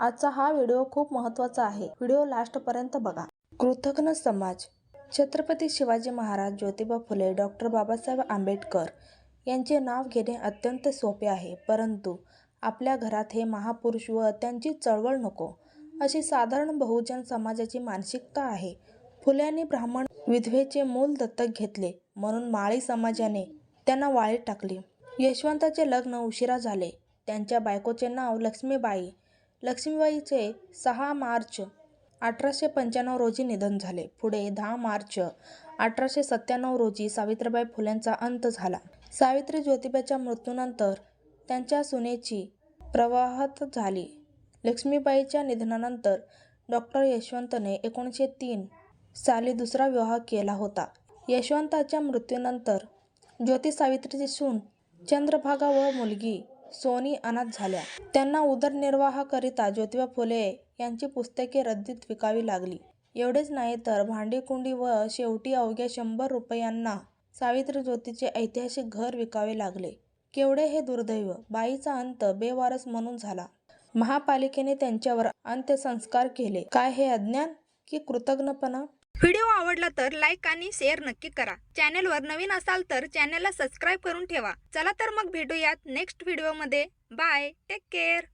आजचा हा व्हिडिओ खूप महत्त्वाचा आहे. व्हिडिओ लास्टपर्यंत बघा. कृतज्ञ समाज. छत्रपती शिवाजी महाराज ज्योतिबा फुले डॉक्टर बाबासाहेब आंबेडकर यांचे नाव घेणे अत्यंत सोपे आहे. परंतु आपल्या घरात हे महापुरुष व त्यांची चळवळ नको. अशी साधारण बहुजन समाजाची मानसिकता आहे. फुल्यांनी ब्राह्मण विधवेचे मूल दत्तक घेतले. म्हणून माळी समाजाने त्यांना वाळीत टाकले. यशवंताचे लग्न उशिरा झाले. त्यांच्या बायकोचे नाव लक्ष्मीबाई लक्ष्मीबाईचे सहा मार्च अठराशे पंच्याण्णव रोजी निधन झाले. पुढे दहा मार्च अठराशे सत्त्याण्णव रोजी सावित्रीबाई फुलेंचा अंत झाला. सावित्री ज्योतिबाच्या मृत्यूनंतर त्यांच्या सुनेची प्रवाहत झाली. लक्ष्मीबाईच्या निधनानंतर डॉक्टर यशवंतने एकोणीसशे तीन साली दुसरा विवाह केला होता. यशवंताच्या मृत्यूनंतर ज्योती सावित्रीची सून चंद्रभागा व मुलगी सोनी अनाथ झाल्या. त्यांना उदरनिर्वाहाकरिता ज्योतिबा फुले यांची पुस्तके रद्दीत विकावी लागली. एवढेच नाही तर भांडीकुंडी व शेवटी अवघ्या शंभर रुपयांना सावित्री ज्योतीचे ऐतिहासिक घर विकावे लागले. केवढे हे दुर्दैव? बाईचा अंत बेवारस म्हणून झाला. महापालिकेने त्यांच्यावर अंत्यसंस्कार केले. काय हे अज्ञान की कृतज्ञपणा? व्हिडिओ आवडला तर लाईक आणि शेअर नक्की करा. चॅनेलवर नवीन असाल तर चॅनेलला सबस्क्राईब करून ठेवा. चला तर मग भेटूयात नेक्स्ट व्हिडिओमध्ये. बाय. Take care.